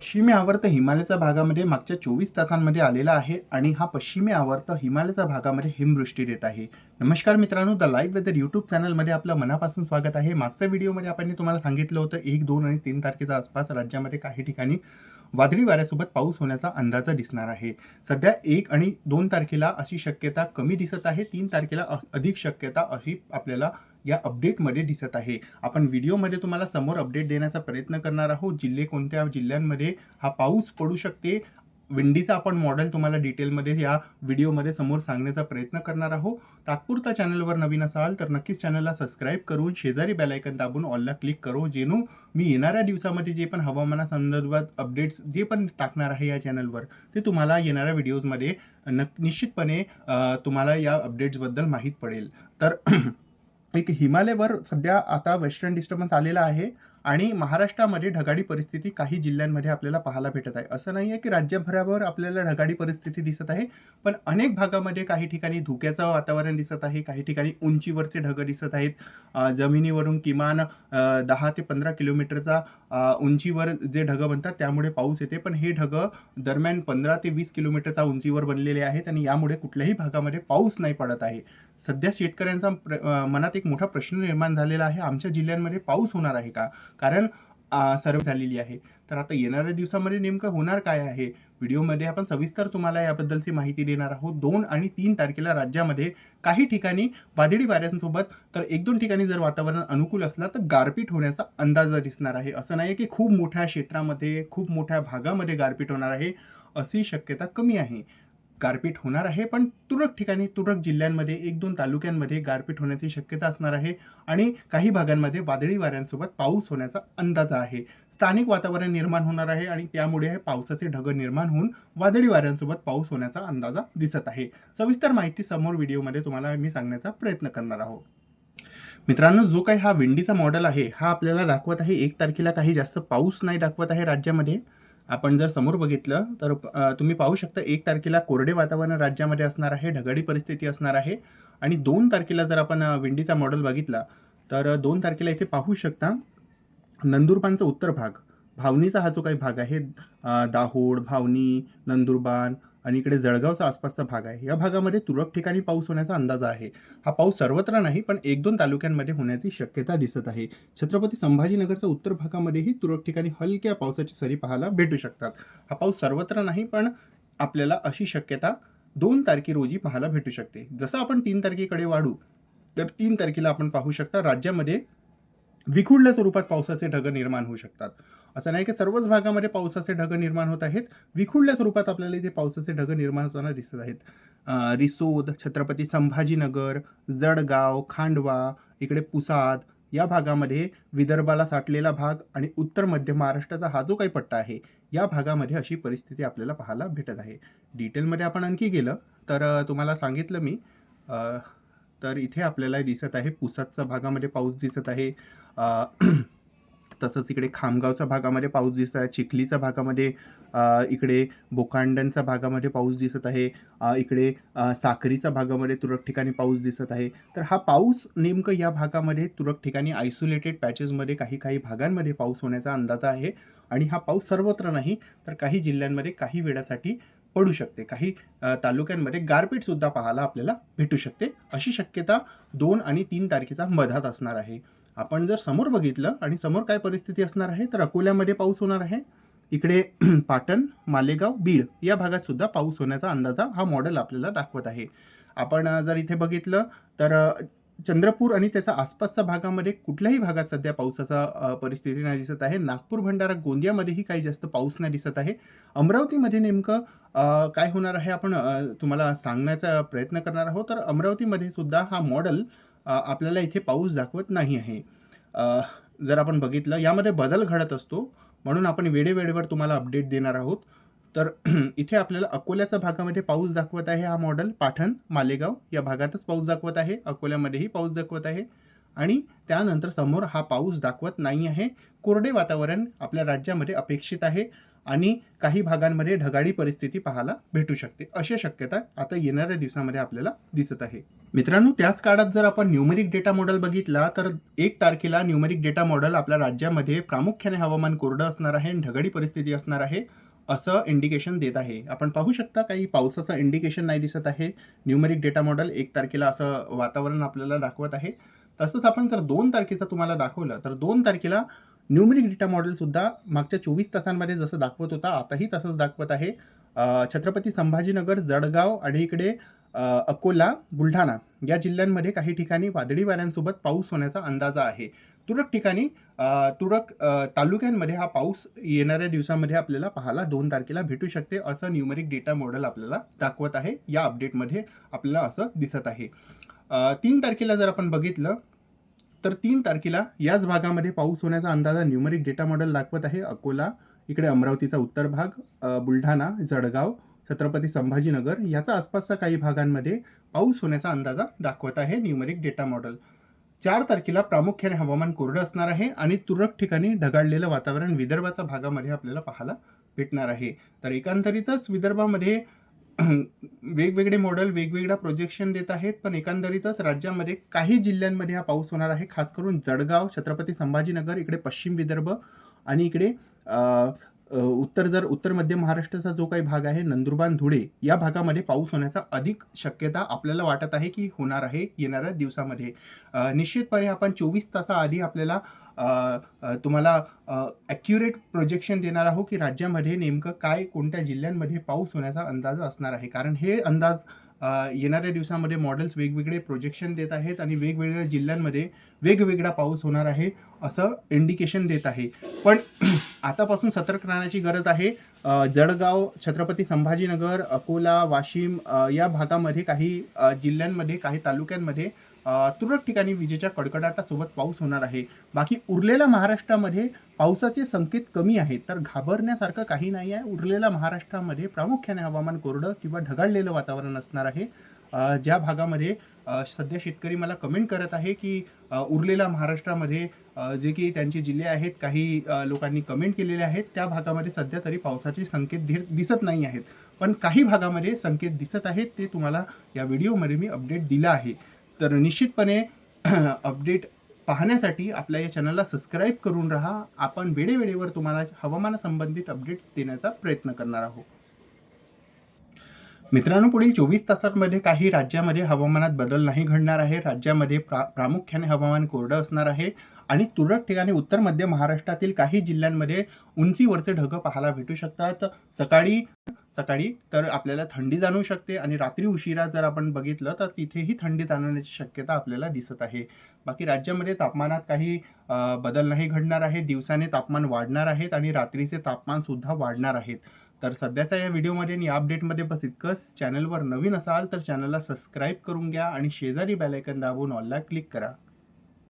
पश्चिमी आवर्त हिमालयाच्या भागामध्ये मागच्या चोवीस तासांमध्ये आलेला आहे आणि हा पश्चिमी आवर्त हिमालयाच्या भागामध्ये हिमवृष्टी देत आहे. नमस्कार मित्रांनो द लाईव्ह वेदर यूट्यूब चॅनलमध्ये आपलं मनापासून स्वागत आहे. मागच्या व्हिडिओमध्ये आपण तुम्हाला सांगितलं होतं एक दोन आणि तीन तारखेच्या आसपास राज्यामध्ये काही ठिकाणी वादळी वाऱ्यासोबत पाऊस होण्याचा अंदाज दिसणार आहे. सध्या एक आणि दोन तारखेला अशी शक्यता कमी दिसत आहे तीन तारखेला अधिक शक्यता अशी आपल्याला या अपडेटमध्ये दिसत आहे. आपण व्हिडिओमध्ये तुम्हाला समोर अपडेट देण्याचा प्रयत्न करणार आहोत. जिल्हे कोणत्या जिल्ह्यांमध्ये हा पाऊस पडू शकते? विंडीचा आपण मॉडेल तुम्हाला डिटेलमध्ये या व्हिडिओमध्ये समोर सांगण्याचा प्रयत्न करणार आहोत. तात्पुरता चॅनलवर नवीन असाल तर नक्कीच चॅनलला सबस्क्राईब करून शेजारी बेलायकन दाबून ऑलला क्लिक करो. जेणू मी येणाऱ्या दिवसामध्ये जे पण हवामानासंदर्भात अपडेट्स जे पण टाकणार आहे या चॅनलवर ते तुम्हाला येणाऱ्या व्हिडिओजमध्ये न निश्चितपणे तुम्हाला या अपडेट्सबद्दल माहीत पडेल. तर एक हिमालयवर सध्या आता वेस्टर्न डिस्टर्बन्स आलेला आहे. आणि महाराष्ट्रामध्ये ढगाडी परिस्थिती काही जिल्ह्यांमध्ये आपल्याला पाहायला भेटत आहे. असं नाही आहे की राज्यभरावर आपल्याला ढगाडी परिस्थिती दिसत आहे पण अनेक भागामध्ये काही ठिकाणी धुक्याचं वातावरण दिसत आहे काही ठिकाणी उंचीवरचे ढग दिसत आहेत. जमिनीवरून किमान दहा ते पंधरा किलोमीटरचा उंचीवर जे ढग बनतात त्यामुळे पाऊस येते. पण हे ढग दरम्यान पंधरा ते वीस किलोमीटरचा उंचीवर बनलेले आहेत आणि यामुळे कुठल्याही भागामध्ये पाऊस नाही पडत आहे. सध्या शेतकऱ्यांचा प्र- मनात एक मोठा प्रश्न निर्माण झालेला आहे आमच्या जिल्ह्यांमध्ये पाऊस होणार आहे का? कारण सर्व झालेली आहे. तर आता येणाऱ्या दिवसामध्ये नेमकं होणार काय आहे? व्हिडिओमध्ये आपण सविस्तर तुम्हाला याबद्दलची माहिती देणार आहोत. दोन आणि तीन तारखेला राज्यामध्ये काही ठिकाणी वादळी वाऱ्यांसोबत तर एक दोन ठिकाणी जर वातावरण अनुकूल असलं तर गारपीट होण्याचा अंदाज दिसणार आहे. असं नाही की खूप मोठ्या क्षेत्रामध्ये खूप मोठ्या भागामध्ये गारपीट होणार आहे अशी शक्यता कमी आहे. गारपीट होणार आहे पण तुरळक ठिकाणी तुरळक जिल्ह्यांमध्ये एक दोन तालुक्यांमध्ये गारपीट होण्याची शक्यता असणार आहे आणि काही भागांमध्ये वादळी वाऱ्यांसोबत पाऊस होण्याचा अंदाज आहे. स्थानिक वातावरण निर्माण होणार आहे आणि त्यामुळे हे पावसाचे ढग निर्माण होऊन वादळी वाऱ्यांसोबत पाऊस होण्याचा अंदाजा दिसत आहे. सविस्तर माहिती समोर व्हिडिओमध्ये तुम्हाला मी सांगण्याचा प्रयत्न करणार आहोत. मित्रांनो जो काही हा विंडीचा मॉडेल आहे हा आपल्याला दाखवत आहे एक तारखेला काही जास्त पाऊस नाही दाखवत आहे राज्यामध्ये. आपण जर समोर बघितलं तर तुम्ही पाहू शकता एक तारखेला कोरडे वातावरण राज्यामध्ये असणार आहे ढगाडी परिस्थिती असणार आहे आणि दोन तारखेला जर आपण विंडीचा मॉडेल बघितला तर दोन तारखेला इथे पाहू शकता नंदुरबानचा उत्तर भाग. भावनीचा हा जो काही भाग आहे दाहोड भावनी नंदुरबान आणि इकडे जळगावचा आसपासचा भाग आहे. या भागामध्ये तुरळक ठिकाणी पाऊस होण्याचा अंदाज आहे. हा पाऊस सर्वत्र नाही पण एक दोन तालुक्यांमध्ये होण्याची शक्यता दिसत आहे. छत्रपती संभाजीनगरच्या उत्तर भागामध्येही तुरळक ठिकाणी हलक्या पावसाची सरी पाहायला भेटू शकतात. हा पाऊस सर्वत्र नाही पण आपल्याला अशी शक्यता दोन तारखे रोजी पाहायला भेटू शकते. जसं आपण तीन तारखेकडे वाढू तर तीन तारखेला आपण पाहू शकता राज्यामध्ये विखुरल्या स्वरूपात पावसाचे ढग निर्माण होऊ शकतात. असं नाही की सर्वच भागामध्ये पावसाचे ढग निर्माण होत आहेत. विखुरल्या स्वरूपात आपल्याला इथे पावसाचे ढग निर्माण होताना दिसत आहेत. रिसोद छत्रपती संभाजीनगर जळगाव खांडवा इकडे पुसाद या भागामध्ये विदर्भाला साठलेला भाग आणि उत्तर मध्य महाराष्ट्राचा हा जो काही पट्टा आहे या भागामध्ये अशी परिस्थिती आपल्याला पाहायला भेटत आहे. डिटेलमध्ये आपण आणखी गेलं तर तुम्हाला सांगितलं मी तर इथे आपल्याला दिसत आहे पुसादच्या भागामध्ये पाऊस दिसत आहे. तसंच इकडे खामगावच्या भागामध्ये पाऊस दिसत आहे चिखलीच्या भागामध्ये इकडे बोकांड्यांच्या भागामध्ये पाऊस दिसत आहे इकडे साखरीच्या भागामध्ये तुरळक ठिकाणी पाऊस दिसत आहे. तर हा पाऊस नेमकं या भागामध्ये तुरळक ठिकाणी आयसोलेटेड पॅचेसमध्ये काही काही भागांमध्ये पाऊस होण्याचा अंदाज आहे आणि हा पाऊस सर्वत्र नाही तर काही जिल्ह्यांमध्ये काही वेळासाठी पडू शकते. काही तालुक्यांमध्ये गारपीटसुद्धा पाहायला आपल्याला भेटू शकते. अशी शक्यता दोन आणि तीन तारखेचा मधात असणार आहे. आपण जर समोर बघितलं आणि समोर काय परिस्थिती असणार आहे तर अकोल्यामध्ये पाऊस होणार आहे. इकडे पाटण मालेगाव बीड या भागात सुद्धा पाऊस होण्याचा अंदाजा हा मॉडेल आपल्याला दाखवत आहे. आपण जर इथे बघितलं तर चंद्रपूर आणि त्याचा आसपासच्या भागामध्ये कुठल्याही भागात सध्या पावसाचा परिस्थिती नाही दिसत आहे. नागपूर भंडारा गोंदियामध्येही काही जास्त पाऊस नाही दिसत आहे. अमरावतीमध्ये नेमकं काय होणार आहे आपण तुम्हाला सांगण्याचा प्रयत्न करणार आहोत. तर अमरावतीमध्ये सुद्धा हा मॉडेल आपल्याला इथे पाऊस दाखवत नाही आहे. जर आपण बघितलं यामध्ये बदल घडत असतो. म्हणून आपण वेळेवेळेवर तुम्हाला अपडेट देणार आहोत. तर इथे आपल्याला अकोल्याच्या भागामध्ये पाऊस दाखवत आहे हा मॉडेल पाठण मालेगाव या भागातच पाऊस दाखवत आहे. अकोल्यामध्येही पाऊस दाखवत आहे. आणि त्यानंतर समोर हा पाऊस दाखवत नाही आहे. कोरडे वातावरण आपल्या राज्यामध्ये अपेक्षित आहे. आणि काही भागांमध्ये ढगाळी परिस्थिती पाहायला भेटू शकते. अशी शक्यता आता येणाऱ्या दिवसामध्ये आपल्याला दिसत आहे. मित्रांनो त्याच काळात जर आपण न्यूमेरिक डेटा मॉडेल बघितला तर एक तारखेला न्यूमेरिक डेटा मॉडेल आपल्या राज्यामध्ये प्रामुख्याने हवामान कोरडं असणार आहे आणि ढगाळी परिस्थिती असणार आहे असं इंडिकेशन देत आहे. आपण पाहू शकता काही पावसाचं इंडिकेशन नाही दिसत आहे. न्यूमेरिक डेटा मॉडेल एक तारखेला असं वातावरण आपल्याला दाखवत आहे. तसंच आपण जर दोन तारखेचं तुम्हाला दाखवलं तर दोन तारखेला न्यूमेरिक डेटा मॉडेलसुद्धा मागच्या चोवीस तासांमध्ये जसं दाखवत होता आताही तसंच दाखवत आहे. छत्रपती संभाजीनगर जळगाव आणि इकडे अकोला बुलढाणा या जिल्ह्यांमध्ये काही ठिकाणी वादळी वाऱ्यांसोबत पाऊस होण्याचा अंदाजा आहे. तुरळक ठिकाणी तुरळक तालुक्यांमध्ये हा पाऊस येणाऱ्या दिवसामध्ये आपल्याला पाहायला दोन तारखेला भेटू शकते असं न्यूमरिक डेटा मॉडेल आपल्याला दाखवत आहे. या अपडेटमध्ये आपल्याला असं दिसत आहे. तीन तारखेला जर आपण बघितलं तर तीन तारखेला याच भागामध्ये पाऊस होण्याचा अंदाजा न्यूमरिक डेटा मॉडेल दाखवत आहे. अकोला इकडे अमरावतीचा उत्तर भाग बुलढाणा जळगाव छत्रपती संभाजीनगर याचा आसपासच्या काही भागांमध्ये पाऊस होण्याचा अंदाजा दाखवत आहे न्यूमरिक डेटा मॉडेल. चार तारखेला प्रामुख्याने हवामान कोरडं असणार आहे आणि तुरळक ठिकाणी ढगाळलेलं वातावरण विदर्भाच्या भागामध्ये आपल्याला पाहायला भेटणार आहे. तर एकंदरीतच विदर्भामध्ये वेगवेगळे मॉडेल वेगवेगळ्या प्रोजेक्शन देत आहेत पण एकंदरीतच राज्यामध्ये काही जिल्ह्यांमध्ये हा पाऊस होणार आहे खास करून जळगाव छत्रपती संभाजीनगर इकडे पश्चिम विदर्भ आणि इकडे उत्तर जर उत्तर मध्य महाराष्ट्राचा जो काही भाग आहे नंदुरबार धुळे या भागामध्ये पाऊस होण्याचा अधिक शक्यता आपल्याला वाटत आहे की होणार आहे येणाऱ्या दिवसामध्ये. निश्चितपणे आपण चोवीस तासाआधी आपल्याला तुम्हाला ॲक्युरेट प्रोजेक्शन देणार आहोत की राज्यामध्ये नेमकं काय कोणत्या जिल्ह्यांमध्ये पाऊस होण्याचा अंदाज असणार आहे. कारण हे अंदाज येणाऱ्या दिवसामध्ये मॉडेल्स वेगवेगळे प्रोजेक्शन देत आहेत आणि वेगवेगळ्या जिल्ह्यांमध्ये वेगवेगळा पाऊस होणार आहे असं इंडिकेशन देत आहे. पण आतापासून सतर्क राहण्याची गरज आहे. जळगाव छत्रपती संभाजीनगर अकोला वाशिम या भागामध्ये काही जिल्ह्यांमध्ये काही तालुक्यांमध्ये तुरळक ठिकाणी विजेच्या कडकडाटासोबत पाऊस होणार आहे. बाकी उरलेल्या महाराष्ट्रामध्ये पावसाचे संकेत कमी आहेत. तर घाबरण्यासारखं काही नाही आहे. उरलेल्या महाराष्ट्रामध्ये प्रामुख्याने हवामान कोरडं किंवा ढगाळलेलं वातावरण असणार आहे. ज्या भागामध्ये सध्या शेतकरी मला कमेंट करत आहे की उरलेल्या महाराष्ट्रामध्ये जे की त्यांचे जिल्हे आहेत काही लोकांनी कमेंट केलेले आहेत. त्या भागामध्ये सध्या तरी पावसाचे संकेत दि दिसत नाही आहेत. पण काही भागामध्ये संकेत दिसत आहेत ते तुम्हाला या व्हिडिओमध्ये मी अपडेट दिलं आहे. तर निश्चितपणे अपडेट पाहण्यासाठी आपल्या या चॅनलला सबस्क्राईब करून राहा. आपण वेळेवेळेवर तुम्हाला हवामानासंबंधित अपडेट्स देण्याचा प्रयत्न करणार आहोत. मित्रांनो पुढील चोवीस तासांमध्ये काही राज्यामध्ये हवामानात बदल नाही घडणार आहे. राज्यामध्ये प्रा प्रामुख्याने हवामान कोरडं असणार आहे आणि तुरळक ठिकाणी उत्तर मध्य महाराष्ट्रातील काही जिल्ह्यांमध्ये उंचीवरचे ढगं पाहायला भेटू शकतात. सकाळी सकाळी तर आपल्याला थंडी जाणवू शकते आणि रात्री उशिरा जर आपण बघितलं तर तिथेही थंडी जाणवण्याची शक्यता आपल्याला दिसत आहे. बाकी राज्यामध्ये तापमानात काही बदल नाही घडणार आहे. दिवसाने तापमान वाढणार आहेत आणि रात्रीचे तापमान सुद्धा वाढणार आहेत तर सध्याच्या या व्हिडिओमध्ये आणि या अपडेटमध्ये बस इतकंच. चॅनलवर नवीन असाल तर चॅनलला सबस्क्राईब करून घ्या आणि शेजारी बेलायकन दाबून ऑलला क्लिक करा.